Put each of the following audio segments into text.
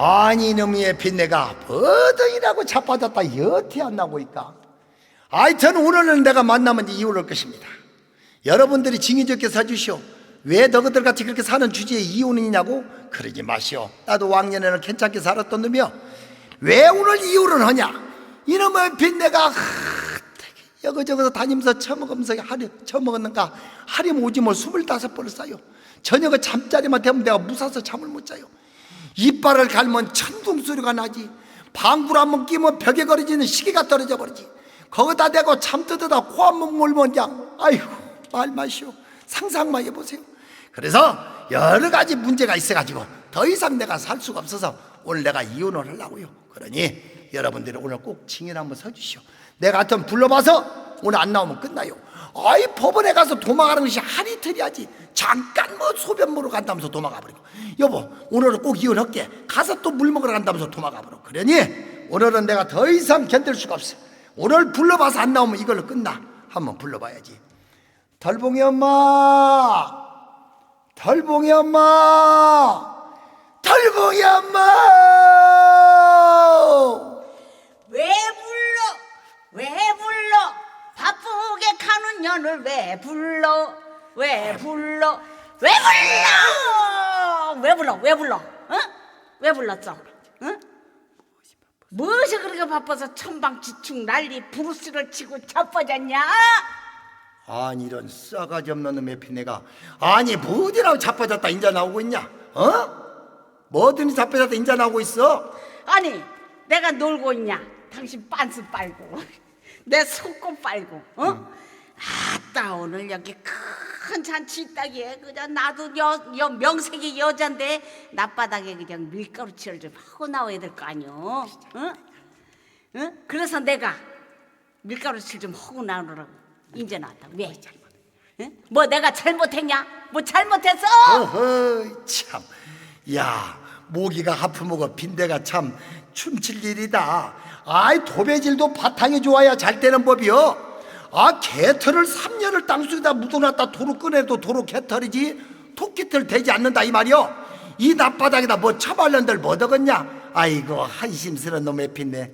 아니 이놈의 빈내가 버덕이라고 자빠졌다. 여태 안 나고 있까 하여튼 오늘은 내가 만나면 이혼할 것입니다. 여러분들이 징이 적게 사주시오. 왜 너희들 같이 그렇게 사는 주제에 이혼이냐고? 그러지 마시오. 나도 왕년에는 괜찮게 살았던 놈이여 왜 오늘 이혼을 하냐? 이놈의 빈내가 여기저기서 다니면서 처먹으면서 하루 처먹었는가? 하림 오줌을 스물다섯 번을 싸요 저녁에 잠자리만 되면 내가 무사서 잠을 못 자요 이빨을 갈면 천둥 소리가 나지. 방구를 한번 끼면 벽에 걸어지는 시계가 떨어져 버리지. 거기다 대고 잠 뜯어다 코 한 번 물면 그냥 아이고 말 마시오. 상상만 해보세요. 그래서 여러 가지 문제가 있어가지고 더 이상 내가 살 수가 없어서 오늘 내가 이혼을 하려고요. 그러니 여러분들이 오늘 꼭 징인 한번 서주시오. 내가 하여튼 불러봐서 오늘 안 나오면 끝나요 아이 법원에 가서 도망가는 것이 하리틀이야지. 잠깐 뭐 소변 보러 간다면서 도망가 버리고. 여보 오늘은 꼭 이혼할게. 가서 또 물 먹으러 간다면서 도망가 버려 그러니 오늘은 내가 더 이상 견딜 수가 없어. 오늘 불러봐서 안 나오면 이걸로 끝나. 한번 불러봐야지. 덜봉이 엄마! 덜봉이 엄마! 덜봉이 엄마! 왜 불러? 왜 불러? 바쁘게 년을 왜 불러? 왜 불러? 왜 불러? 왜 불러? 왜 불러? 어? 왜 불렀어? 응? 무엇이 그렇게 바빠서 천방지축 난리 부르스를 치고 자빠졌냐? 아니 이런 싸가지 없는 놈의 피내가 아니 뭐디라고 자빠졌다 인자 나오고 있냐 어? 뭐든지 자빠졌다 인자 나오고 있어 아니 내가 놀고 있냐? 당신 빤스 빨고 내 속옷 빨고 어? 아따 오늘 여기 큰 잔치 있다기에 그냥 나도 여, 여 명색이 여잔데 낮바닥에 그냥 밀가루 칠을 좀 하고 나와야 될 거 아니오 어? 어? 그래서 내가 밀가루 칠 좀 하고 나오라고 인제 나왔다 왜 어? 뭐 내가 잘못했냐? 뭐 잘못했어? 어허 참 야 모기가 하품하고 빈대가 참 춤칠 일이다 아이 도배질도 바탕이 좋아야 잘 되는 법이요 아 개털을 3년을 땅속에다 묻어놨다 도로 꺼내도 도로 개털이지 토끼털 되지 않는다 이 말이요 이 낮바닥에다 뭐 처발년들 뭐 더겠냐 아이고 한심스러운 놈의 빈내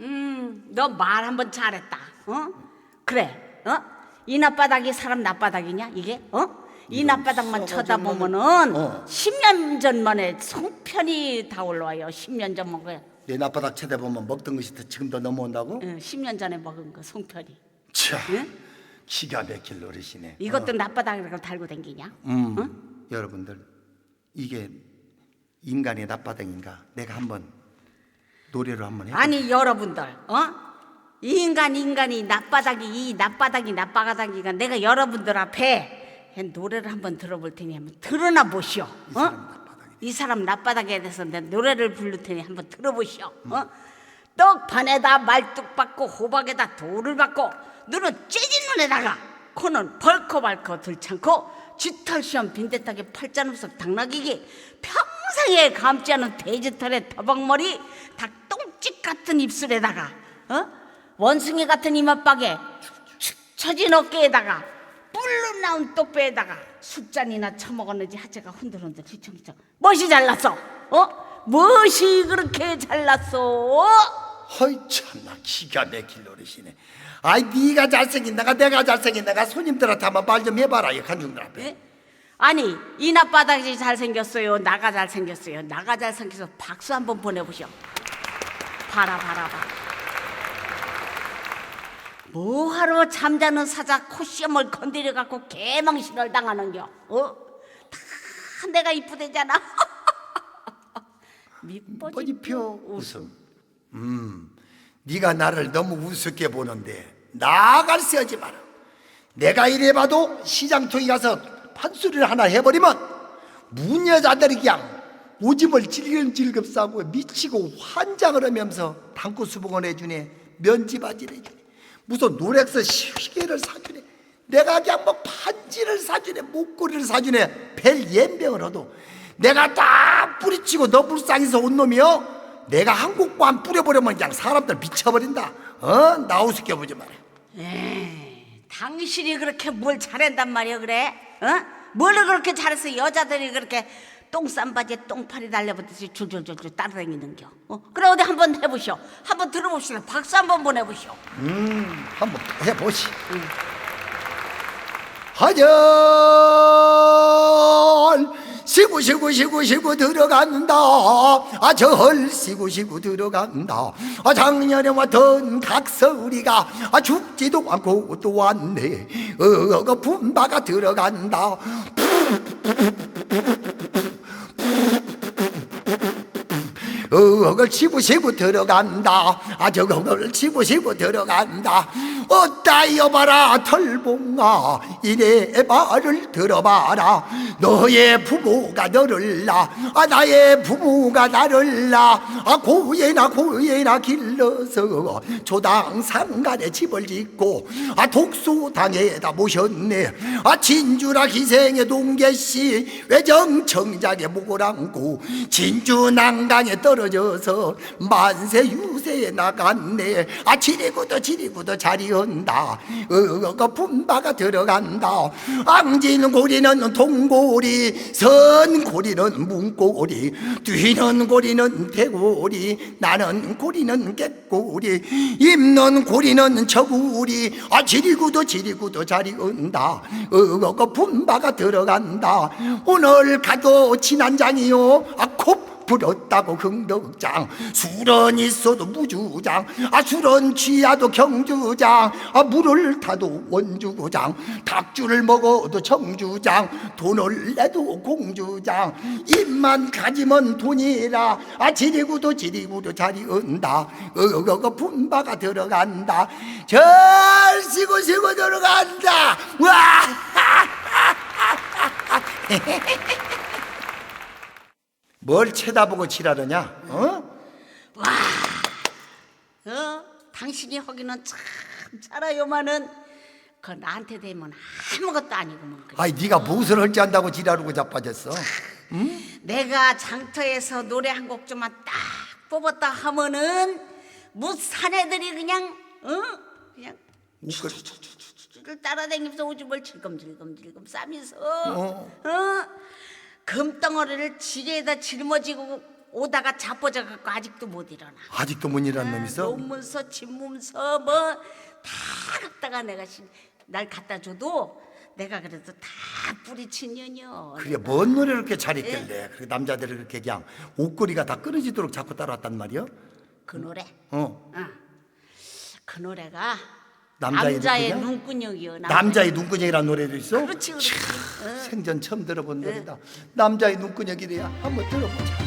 음, 너 말 한번 잘했다. 어? 그래. 어? 이 낮바닥이 사람 낮바닥이냐? 이게? 어? 이 낮바닥만 쳐다보면은 어. 10년 전만에 송편이 다 올라와요. 10년 전 먹어요. 내 낮바닥 쳐다보면 먹던 것이 더 지금 더 넘어온다고? 응, 10년 전에 먹은 거 송편이. 참 응? 기가 막힐 노릇이네 이것도 낮바닥이라고 달고 댕기냐? 음, 여러분들 이게 인간의 낮바닥인가? 내가 한번 노래로 한번 해. 아니 여러분들, 어? 이 인간 인간이 낮바닥이 이 낮바닥이 낮바닥이가 내가 여러분들 앞에 노래를 한번 들어볼 테니 한번 들어나 보시오. 어? 이 사람 낮바닥에 대해서 내 노래를 부를 테니 한번 들어보시오. 어? 떡판에다 말뚝 받고 호박에다 돌을 받고 눈은 째진 눈에다가 코는 벌컥벌컥 들창고 쥐털시험 빈대떡에 팔자눈썹 당나귀기 평생에 감지 않은 돼지털에 더벅머리 닭똥집 같은 입술에다가 어? 원숭이 같은 이맛박에 축 처진 어깨에다가 나온 똑배에다가 숫잔이나 처먹었는지 하체가 흔들흔들 휘청휘청 멋이 잘났어 어? 멋이 그렇게 잘났어 허이 참나 기가 막힐 노릇이네. 아이 네가 잘생긴 내가 내가 잘생긴 내가 손님들한테 한번 말 좀 해봐라 이 간중들 앞에. 예? 아니 이 낮바닥이 잘생겼어요 나가 잘생겼어요 나가 잘생겨서 박수 한번 보내보시오 봐라 봐라 봐라 뭐하러 잠자는 사자 코시엄을 건드려 갖고 개망신을 당하는겨 어? 다 내가 이쁘대잖아 뻔히표 웃음. 음, 네가 나를 너무 우습게 보는데 나갈 세 하지 마라. 내가 이래봐도 시장통에 가서 판소리를 하나 해버리면 무녀자들이 그냥 오줌을 질금질금 싸고 미치고 환장을 하면서 당구 수복을 해주네 면지바지를 해주네 무슨 노렉스 시계를 사주네 내가 그냥 뭐 반지를 사주네 목걸이를 사주네 벨 연병을 얻어 내가 다 뿌리치고 너 불쌍해서 온 놈이요 내가 한국만 뿌려버리면 그냥 사람들 미쳐버린다 어? 나우스겨 보지 마라 당신이 그렇게 뭘 잘한단 말이야 그래? 어? 뭘 그렇게 잘해서 여자들이 그렇게 똥싼 바지에 똥파리 달려붙듯이 줄줄줄줄 따라다니는겨. 어? 그래 어디 한번 해보시오. 한번 들어봅시다. 박수 한번 보내보시오. 음, 한번 해보시. 응. 하절 시구 시구 시구 시구 들어간다 아절 시구 시구 들어간다 아 작년에 왔던 각설이가 아 죽지도 않고 또 왔네 어그 분바가 들어간다 어걸 치고 치고 들어간다. 아 저걸 치고 치고 들어간다 어따 여봐라 털봉아. 이내 말을 들어봐라. 너의 부모가 너를 낳아. 나의 부모가 나를 낳아. 고예나 고예나 길러서 조당 상간에 집을 짓고 아 독소당에다 모셨네. 아 진주라 희생의 동계씨 외정청장에 목을 안고 진주 난강에 떨어져서 만세 유세에 나갔네. 아 지리고도 지리고도 자리 온다. 어거 분바가 들어간다. 앙지는 고리는 동고리 선 고리는 문고리 뛰는 고리는 대고리 나는 고리는 객고리 입는 고리는 저고리. 아 지리고도 지리고도 자리온다. 어거 분바가 들어간다. 오늘 가도 지난 장이요. 아콥 불었다고 흥덕장. 술은 있어도 무주장. 아 술은 취하도 경주장. 아 물을 타도 원주장. 닭줄을 먹어도 청주장. 돈을 내도 공주장. 입만 가지면 돈이라. 아 지리구도 지리구도 자리 은다. 어거 분바가 들어간다. 절 쉬고 쉬고 들어간다. 와 뭘 쳐다보고 지랄하냐? 어? 어? 당신이 하기는 참 잘해요만은 그 나한테 되면 아무것도. 그래. 아이 네가 무엇을 할지 안다고 지랄하고 자빠졌어. 내가 장터에서 노래 한 곡 좀만 딱 뽑았다 하면은 무산 애들이 그냥 어 그냥. 를 따라다니면서 오줌을 질끔질끔질끔 싸면서 어. 어 금덩어리를 지게에다 짊어지고 오다가 자빠져 갖고 아직도 못 일어나. 아직도 못 일하는 놈 있어? 논문서 집문서 뭐 다 갖다가 내가 신- 날 갖다 줘도 내가 그래도 다 뿌리친 년이요. 그게 뭔 노래를 그렇게 잘했길래 그 남자들을 그렇게 그냥 옷걸이가 다 끊어지도록 자꾸 따라왔단 말이야? 그 노래. 어. 응. 그 노래가 남자의 남자의 눈구녕? 눈구녕이요. 남자 의 눈구녕이라는 노래도 있어? 그렇지 그렇지. 응. 생전 처음 들어본 노래다. 남자의 눈구녕이래야 한번 들어보자.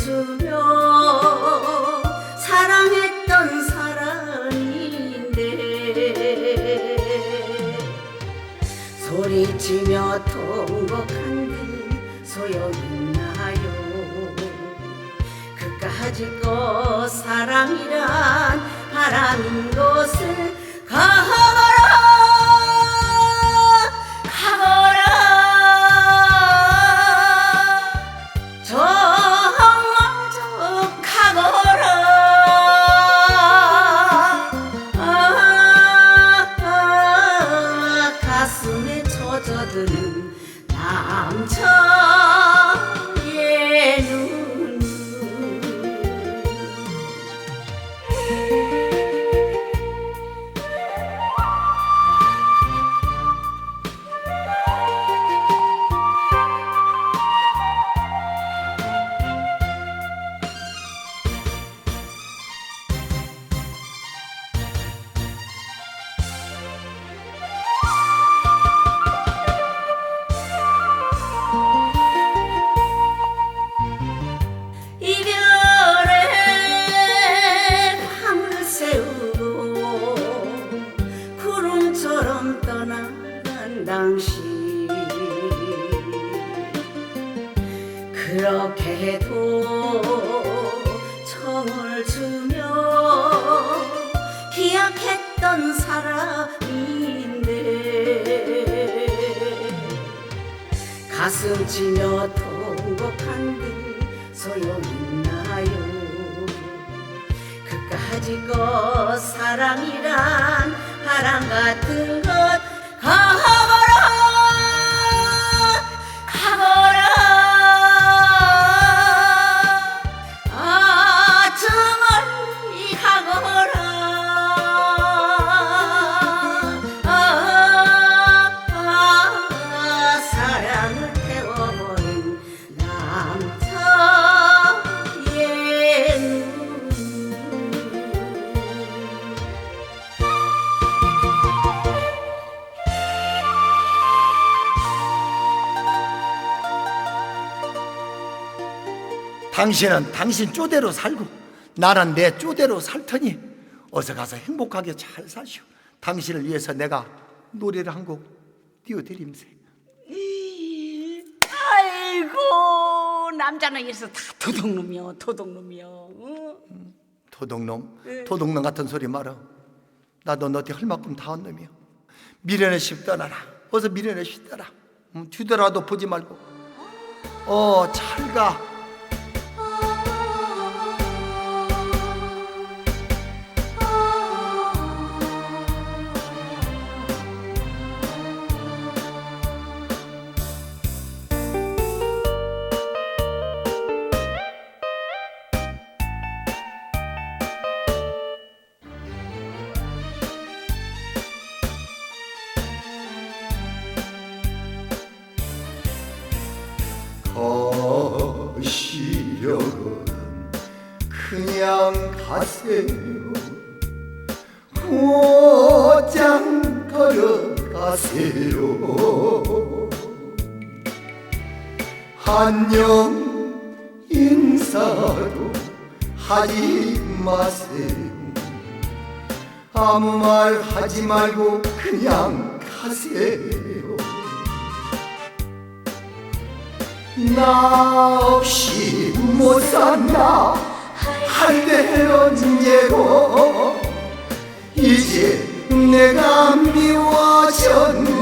주며 사랑했던 사람인데 소리치며 통곡한들 소용있나요? 그까짓 것 사랑이란 바람인 것을 가 당신 그렇게 해도 정을 주며 기약했던 사람인데 가슴 치며 통곡한 듯 소용있나요? 끝까지 것 사랑이란 바람 같은 당신은 당신 쪼대로 살고 나는 내 쪼대로 살 테니 어서 가서 행복하게 잘 사시오. 당신을 위해서 내가 노래를 한 곡 띄워드림세. 아이고 남자는 이래서 다 도둑놈이여 도둑놈이여 응? 도둑놈, 도둑놈 같은 소리 말어. 나도 너한테 할 만큼 다 한 놈이야. 미련의 십 떠나라. 어서 미련의 십 떠라. 음, 뒤돌아도 보지 말고. 어, 잘 가. 곧장 걸어가세요. 안녕 인사도 하지 마세요. 아무 말 하지 말고 그냥 가세요. 나 없이 못 산다 한때 언제고. 이제 내가 미워졌나요?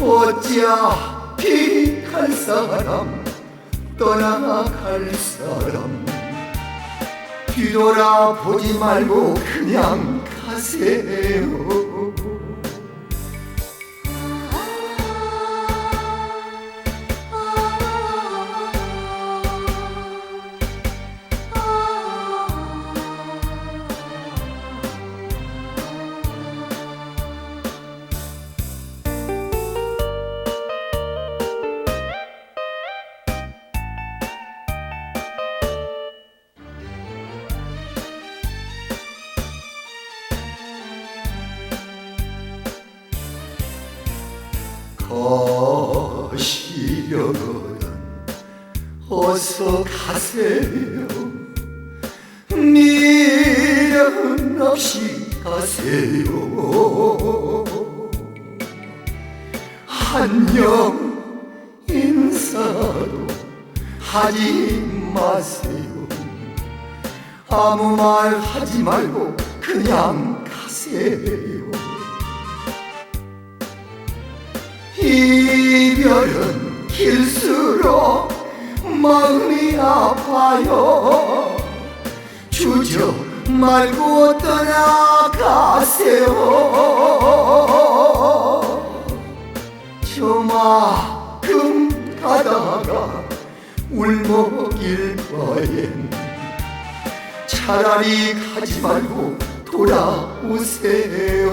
어차피 갈 사람 떠나갈 사람. 뒤돌아보지 말고 그냥 가세요 가시려거든 어서 가세요. 미련 없이 가세요. 안녕 인사도 하지 마세요. 아무 말 하지 말고 그냥 가세요. 이별은 길수록 마음이 아파요. 주저 말고 떠나가세요. 저만큼 가다가 울먹일 바엔 차라리 가지 말고 돌아오세요